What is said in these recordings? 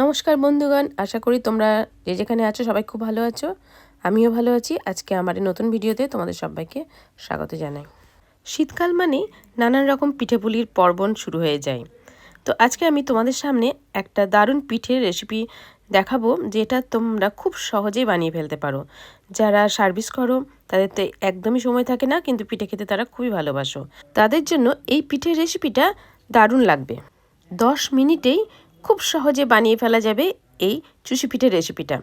নমস্কার বন্ধুগণ, আশা করি তোমরা যে যেখানে আছো সবাই খুব ভালো আছো। আমিও ভালো আছি। আজকে আমার এই নতুন ভিডিওতে তোমাদের সবাইকে স্বাগত জানাই। শীতকাল মানে নানান রকম পিঠেপুলির পর্বণ শুরু হয়ে যায়। তো আজকে আমি তোমাদের সামনে একটা দারুণ পিঠের রেসিপি দেখাবো, যেটা তোমরা খুব সহজেই বানিয়ে ফেলতে পারো। যারা সার্ভিস করো, তাদের তো একদমই সময় থাকে না, কিন্তু পিঠে খেতে তারা খুবই ভালোবাসো। তাদের জন্য এই পিঠের রেসিপিটা দারুণ লাগবে। দশ মিনিটেই খুব সহজে বানিয়ে ফেলা যাবে এই চুষি পিঠের রেসিপিটা।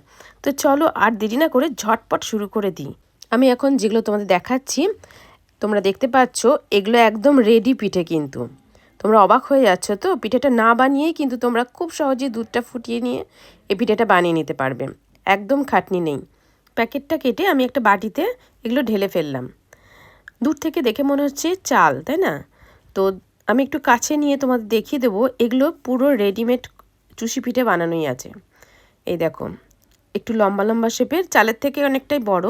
তো চলো আর দেরি না করে ঝটপট শুরু করে দিই। আমি এখন যেগুলো তোমাদের দেখাচ্ছি, তোমরা দেখতে পাচ্ছ, এগুলো একদম রেডি পিঠে কিন্তু। তোমরা অবাক হয়ে যাচ্ছ তো, পিঠেটা না বানিয়েই কিন্তু তোমরা খুব সহজে দুধটা ফুটিয়ে নিয়ে এই পিঠেটা বানিয়ে নিতে পারবে। একদম খাটনি নেই। প্যাকেটটা কেটে আমি একটা বাটিতে এগুলো ঢেলে ফেললাম। দূর থেকে দেখে মনে হচ্ছে চাল, তাই না? তো আমি একটু কাছে নিয়ে তোমাদের দেখিয়ে দেবো, এগুলো পুরো রেডিমেড চুষি পিঠে বানানোই আছে। এই দেখো, একটু লম্বা লম্বা শেপের, চালের থেকে অনেকটাই বড়,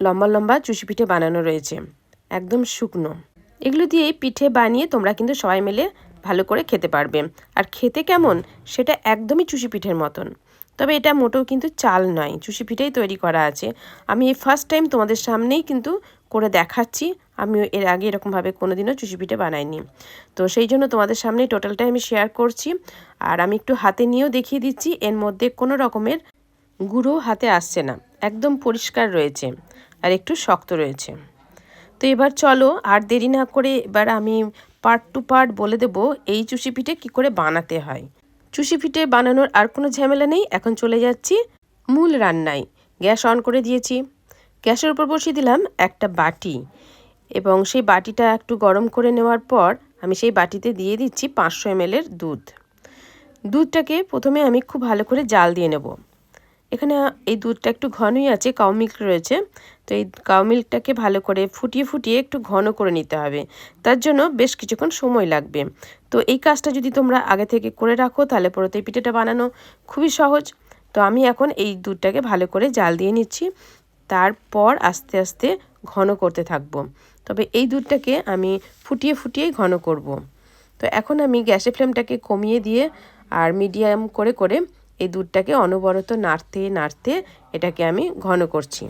লম্বা লম্বা চুষি পিঠে বানানো রয়েছে, একদম শুকনো। এগুলো দিয়ে পিঠে বানিয়ে তোমরা কিন্তু সবাই মিলে ভালো করে খেতে পারবে। আর খেতে কেমন? সেটা একদমই চুষি পিঠের মতন। তবে এটা মোটেও কিন্তু চাল নয়, চুষি পিঠেই তৈরি করা আছে। আমি এই ফার্স্ট টাইম তোমাদের সামনেই কিন্তু করে দেখাচ্ছি আমি এর আগে এরকমভাবে কোনো দিনও চুষি পিঠে বানাইনি। তো সেই জন্য তোমাদের সামনে টোটালটাই আমি শেয়ার করছি। আর আমি একটু হাতে নিয়েও দেখিয়ে দিচ্ছি, এর মধ্যে কোনো রকমের গুঁড়ো হাতে আসছে না। একদম পরিষ্কার রয়েছে আর একটু শক্ত রয়েছে। তো এবার চলো, আর দেরি না করে এবার আমি পার্ট টু পার্ট বলে দেব এই চুষি পিঠে কী করে বানাতে হয়। চুষি পিঠে বানানোর আর কোনো ঝামেলা নেই, এখন চলে যাচ্ছি মূল রান্নায়। গ্যাস অন করে দিয়েছি। গ্যাসের উপর বসিয়ে দিলাম একটা বাটি। এবং সেই বাটিটা একটু গরম করে নেওয়ার পর আমি সেই বাটিতে দিয়ে দিচ্ছি পাঁচশো এমএলের দুধ। দুধটাকে প্রথমে আমি খুব ভালো করে জাল দিয়ে নেব। এখানে এই দুধটা একটু ঘনই আছে কাউ মিল্ক রয়েছে। তো এই কাউ মিল্কটাকে ভালো করে ফুটিয়ে ফুটিয়ে একটু ঘন করে নিতে হবে। তার জন্য বেশ কিছুক্ষণ সময় লাগবে। তো এই কাজটা যদি তোমরা আগে থেকে করে রাখো, তাহলে পরে এই পিঠেটা বানানো খুবই সহজ। তো আমি এখন এই দুধটাকে ভালো করে জাল দিয়ে নিচ্ছি। তারপর আস্তে আস্তে ঘন করতে থাকব। তবে এই দুধটাকে আমি ফুটিয়ে ফুটিয়েই ঘন করব। তো এখন আমি গ্যাসের ফ্লেমটাকে কমিয়ে দিয়ে আর মিডিয়াম করে করে এই দুধটাকে অনবরত নাড়তে নাড়তে এটাকে আমি ঘন করছি।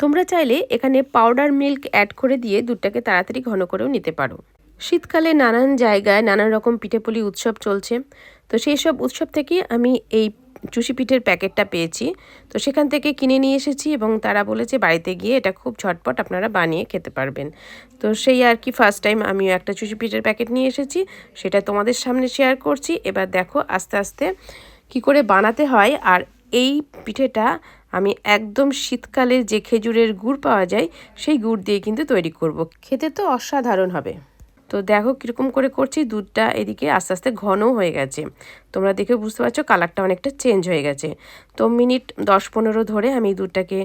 তোমরা চাইলে এখানে পাউডার মিল্ক অ্যাড করে দিয়ে দুধটাকে তাড়াতাড়ি ঘন করেও নিতে পারো। শীতকালে নানান জায়গায় নানান রকম পিঠেপুলি উৎসব চলছে। তো সেই সব উৎসব থেকে আমি এই চুষি পিঠের প্যাকেটটা পেয়েছি। তো সেখান থেকে কিনে নিয়ে এসেছি এবং তারা বলেছে বাড়িতে গিয়ে এটা খুব ঝটপট আপনারা বানিয়ে খেতে পারবেন। তো সেই আর কি ফার্স্ট টাইম আমিও একটা চুষি পিঠের প্যাকেট নিয়ে এসেছি, সেটা তোমাদের সামনে শেয়ার করছি। এবার দেখো আস্তে আস্তে কি করে বানাতে হয়। আর এই পিঠেটা আমি একদম শীতকালের যে খেজুরের গুড় পাওয়া যায়, সেই গুড় দিয়ে কিন্তু তৈরি করব। খেতে তো অসাধারণ হবে। তো দেখো কীরকম করে করছি, দুধটা এদিকে আস্তে আস্তে ঘনও হয়ে গেছে। তোমরা দেখে বুঝতে পারছ কালারটা অনেকটা চেঞ্জ হয়ে গেছে। তো মিনিট দশ পনেরো ধরে আমি দুধটাকে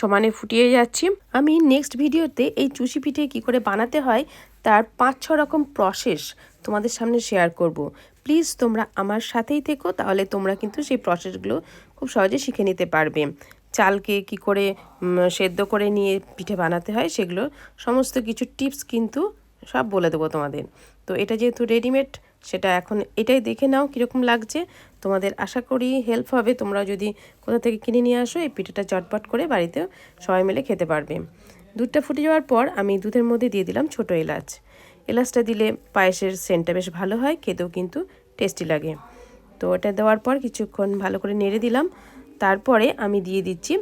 সমানে ফুটিয়ে যাচ্ছি। আমি নেক্সট ভিডিওতে এই চুষি পিঠে কী করে বানাতে হয়, তার পাঁচ ছ রকম প্রসেস তোমাদের সামনে শেয়ার করব। প্লিজ তোমরা আমার সাথেই থেকো, তাহলে তোমরা কিন্তু সেই প্রসেসগুলো খুব সহজে শিখে নিতে পারবে। চালকে কি করে সেদ্ধ করে নিয়ে পিঠে বানাতে হয়, সেগুলো সমস্ত কিছু টিপস কিন্তু সব বলে দেবো তোমাদের। তো এটা যেহেতু রেডিমেড সেটা এখন এটাই দেখে নাও কীরকম লাগছে। তোমাদের আশা করি হেল্প হবে। তোমরা যদি কোথা থেকে কিনে নিয়ে আসো, এই পিঠেটা চটপট করে বাড়িতেও সবাই মিলে খেতে পারবে। দুধটা ফুটে যাওয়ার পর আমি দুধের মধ্যে দিয়ে দিলাম ছোট এলাচ। এলাচটা দিলে পায়েসের সেন্টটা বেশ ভালো হয়, খেতেও কিন্তু টেস্টি লাগে। তো ওটা দেওয়ার পর কিছুক্ষণ ভালো করে নেড়ে দিলাম। তারপরে আমি দিয়ে দিচ্ছি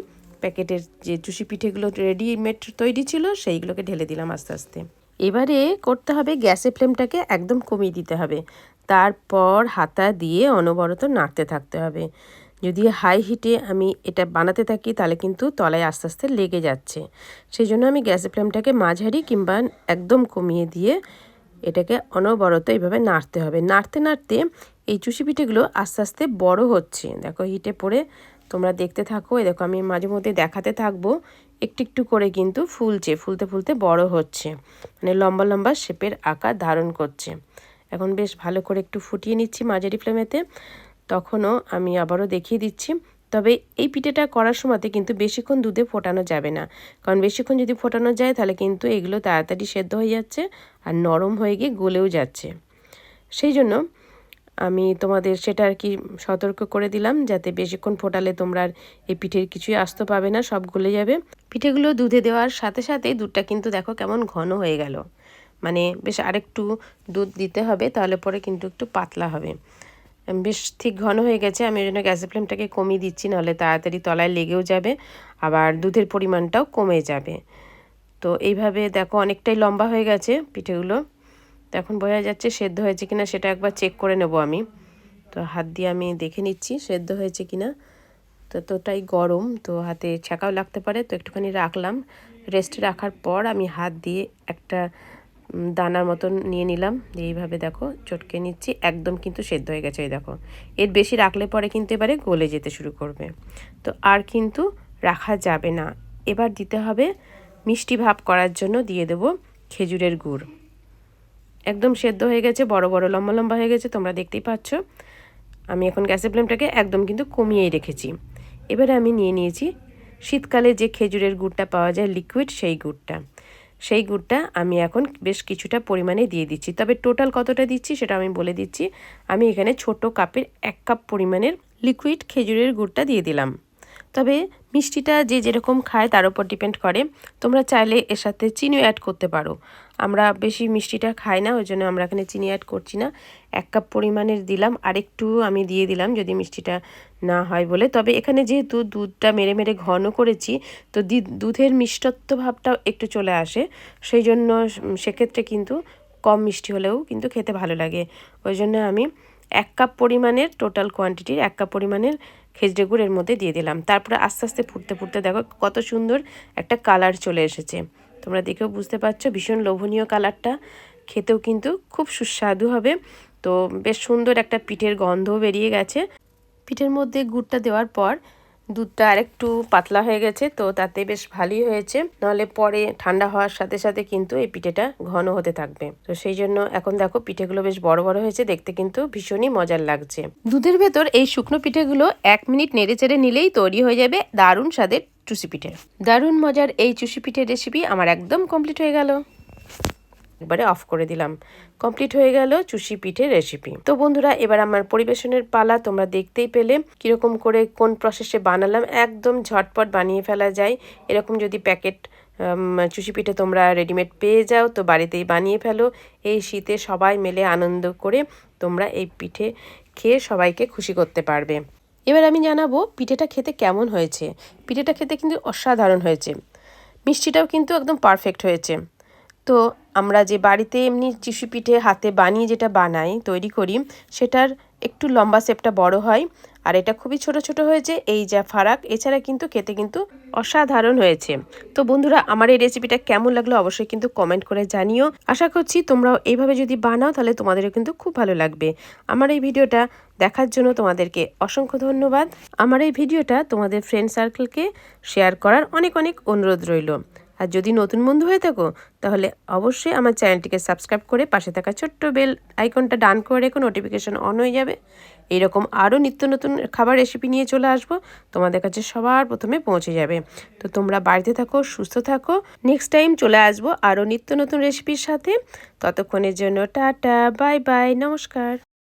প্যাকেটের যে চুষি পিঠেগুলো রেডিমেড তৈরি ছিল, সেইগুলোকে ঢেলে দিলাম আস্তে আস্তে। এবারে করতে হবে গ্যাসের ফ্লেমটাকে একদম কমিয়ে দিতে হবে। তারপর হাতা দিয়ে অনবরত নাড়তে থাকতে হবে। যদি হাই হিটে আমি এটা বানাতে থাকি, তাহলে কিন্তু তলায় আস্তে আস্তে লেগে যাচ্ছে। সেই জন্য আমি গ্যাসের ফ্লেমটাকে মাঝারি কিংবা একদম কমিয়ে দিয়ে এটাকে অনবরত এইভাবে নাড়তে হবে। নাড়তে নাড়তে এই চুষি পিঠেগুলো আস্তে আস্তে বড় হচ্ছে। দেখো, হিটে পড়ে তোমরা দেখতে থাকো। এই দেখো, আমি মাঝে মধ্যে দেখাতে থাকব একটু একটু করে কিন্তু ফুলছে, ফুলতে ফুলতে বড় হচ্ছে। মানে লম্বা লম্বা শেপের আকার ধারণ করছে। এখন বেশ ভালো করে একটু ফুটিয়ে নিচ্ছি মাঝারি ফ্লেমেতে। তখনও আমি আবারও দেখিয়ে দিচ্ছি। তবে এই পিঠেটা করার সময়তে কিন্তু বেশিক্ষণ দুধে ফোটানো যাবে না। কারণ বেশিক্ষণ যদি ফোটানো যায়, তাহলে কিন্তু এগুলো তাড়াতাড়ি সেদ্ধ হয়ে যাচ্ছে আর নরম হয়ে গিয়ে গলেও যাচ্ছে। সেই জন্য আমি তোমাদের সেটা আর কি সতর্ক করে দিলাম, যাতে বেশিক্ষণ ফোটালে তোমরা আর এই পিঠের কিছুই আসতে পাবে না সব গলে যাবে। পিঠেগুলো দুধে দেওয়ার সাথে সাথে দুধটা কিন্তু দেখো কেমন ঘন হয়ে গেল। মানে বেশ আরেকটু দুধ দিতে হবে, তাহলে পরে কিন্তু একটু পাতলা হবে। বেশ ঠিক ঘন হয়ে গেছে, আমি ওই জন্য গ্যাসের ফ্লেমটাকে কমিয়ে দিচ্ছি, নাহলে তাড়াতাড়ি তলায় লেগেও যাবে, আবার দুধের পরিমাণটাও কমে যাবে। তো এইভাবে দেখো অনেকটাই লম্বা হয়ে গেছে পিঠেগুলো। তো এখন বোঝা যাচ্ছে সেদ্ধ হয়েছে কিনা সেটা একবার চেক করে নেব আমি। তো হাত দিয়ে আমি দেখে নিচ্ছি সেদ্ধ হয়েছে কিনা। তো তোটাই গরম, তো হাতে ছাকাও লাগতে পারে, তো একটুখানি রাখলাম। রেস্টে রাখার পর আমি হাত দিয়ে একটা দানার মতন নিয়ে নিলাম। এইভাবে দেখো, চটকে নিচ্ছি, একদম কিন্তু সেদ্ধ হয়ে গেছে, এই দেখো। এর বেশি রাখলে পরে কিন্তু এবারে গলে যেতে শুরু করবে। তো আর কিন্তু রাখা যাবে না। এবার দিতে হবে মিষ্টি ভাব করার জন্য দিয়ে দেব খেজুরের গুড়। একদম সেদ্ধ হয়ে গেছে, বড় বড় লম্বা লম্বা হয়ে গেছে, তোমরা দেখতেই পাচ্ছ। আমি এখন গ্যাসের ফ্লেমটাকে একদম কিন্তু কমিয়েই রেখেছি। এবারে আমি নিয়ে নিয়েছি শীতকালে যে খেজুরের গুড়টা পাওয়া যায় লিকুইড সেই গুড়টা। সেই গুড়টা আমি এখন বেশ কিছুটা পরিমাণে দিয়ে দিচ্ছি। তবে টোটাল কতটা দিচ্ছি সেটা আমি বলে দিচ্ছি। আমি এখানে ছোট কাপের এক কাপ পরিমাণের লিকুইড খেজুরের গুড়টা দিয়ে দিলাম। তবে মিষ্টিটা যে যেরকম খায় তার উপর ডিপেন্ড করে। তোমরা চাইলে এর সাথে চিনিও অ্যাড করতে পারো। আমরা বেশি মিষ্টিটা খাই না, ওই জন্য আমরা এখানে চিনি অ্যাড করছি না। এক কাপ পরিমাণের দিলাম, আরেকটু আমি দিয়ে দিলাম যদি মিষ্টিটা না হয় বলে। তবে এখানে যেহেতু দুধটা মেরে মেরে ঘন করেছি, তো দুধের মিষ্টত্ব ভাবটাও একটু চলে আসে। সেই জন্য সেক্ষেত্রে কিন্তু কম মিষ্টি হলেও কিন্তু খেতে ভালো লাগে। ওই জন্য আমি এক কাপ পরিমাণের টোটাল কোয়ান্টিটির এক কাপ পরিমাণের খেজড়ে গুড় এর মধ্যে দিয়ে দিলাম। তারপরে আস্তে আস্তে ফুটতে ফুটতে দেখো কত সুন্দর একটা কালার চলে এসেছে। তোমরা দেখেও বুঝতে পারছ, ভীষণ লোভনীয় কালারটা। খেতেও কিন্তু খুব সুস্বাদু হবে। তো বেশ সুন্দর একটা পিঠের গন্ধও বেরিয়ে গেছে। পিঠের মধ্যে গুড়টা দেওয়ার পর দুধটা আরেকটু পাতলা হয়ে গেছে, তো তাতে বেশ ভালোই হয়েছে। নাহলে পরে ঠান্ডা হওয়ার সাথে সাথে কিন্তু এই পিঠেটা ঘন হতে থাকবে। তো সেই জন্য এখন দেখো পিঠেগুলো বেশ বড় বড় হয়েছে, দেখতে কিন্তু ভীষণই মজার লাগছে। দুধের ভেতর এই শুকনো পিঠেগুলো এক মিনিট নেড়ে চেড়ে নিলেই তৈরি হয়ে যাবে দারুণ স্বাদের চুষি পিঠে। দারুণ মজার এই চুষি পিঠের রেসিপি আমার একদম কমপ্লিট হয়ে গেল। একবারে অফ করে দিলাম। কমপ্লিট হয়ে গেল চুষি পিঠের রেসিপি তো বন্ধুরা, এবার আমার পরিবেশনের পালা তোমরা দেখতেই পেলে। কীরকম করে কোন প্রসেসে বানালাম, একদম ঝটপট বানিয়ে ফেলা যায়। এরকম যদি প্যাকেট চুষি পিঠে তোমরা রেডিমেড পেয়ে যাও, তো বাড়িতেই বানিয়ে ফেলো। এই শীতে সবাই মিলে আনন্দ করে তোমরা এই পিঠে খেয়ে সবাইকে খুশি করতে পারবে। এবার আমি জানাব পিঠেটা খেতে কেমন হয়েছে। পিঠেটা খেতে কিন্তু অসাধারণ হয়েছে। মিষ্টিটাও কিন্তু একদম পারফেক্ট হয়েছে। তো আমরা যে বাড়িতে এমনি চিসু পিঠে হাতে বানিয়ে যেটা বানাই, তৈরি করি, সেটার একটু লম্বা শেপটা বড় হয়। আর এটা খুবই ছোট ছোট হয়েছে, এই যা ফারাক, এছাড়া কিন্তু খেতে কিন্তু অসাধারণ হয়েছে। তো বন্ধুরা, আমার এই রেসিপিটা কেমন লাগল অবশ্যই কিন্তু কমেন্ট করে জানিও। আশা করছি তোমরাও এইভাবে যদি বানাও, তাহলে তোমাদেরও কিন্তু খুব ভালো লাগবে। আমার এই ভিডিওটা দেখার জন্য তোমাদেরকে অসংখ্য ধন্যবাদ। আমার এই ভিডিওটা তোমাদের ফ্রেন্ড সার্কেলকে শেয়ার করার অনেক অনেক অনুরোধ রইল। আর যদি নতুন বন্ধু হয়ে থাকো, তাহলে অবশ্যই আমার চ্যানেলটিকে সাবস্ক্রাইব করে পাশে থাকা ছোট্ট বেল আইকনটা ডান করে রেখো নোটিফিকেশান অন হয়ে যাবে। এইরকম আরও নিত্য নতুন খাবার রেসিপি নিয়ে চলে আসব, তোমাদের কাছে সবার প্রথমে পৌঁছে যাবে। তো তোমরা বাড়িতে থাকো, সুস্থ থাকো। নেক্সট টাইম চলে আসব আরও নিত্য নতুন রেসিপির সাথে। ততক্ষণের জন্য টাটা বাই বাই নমস্কার।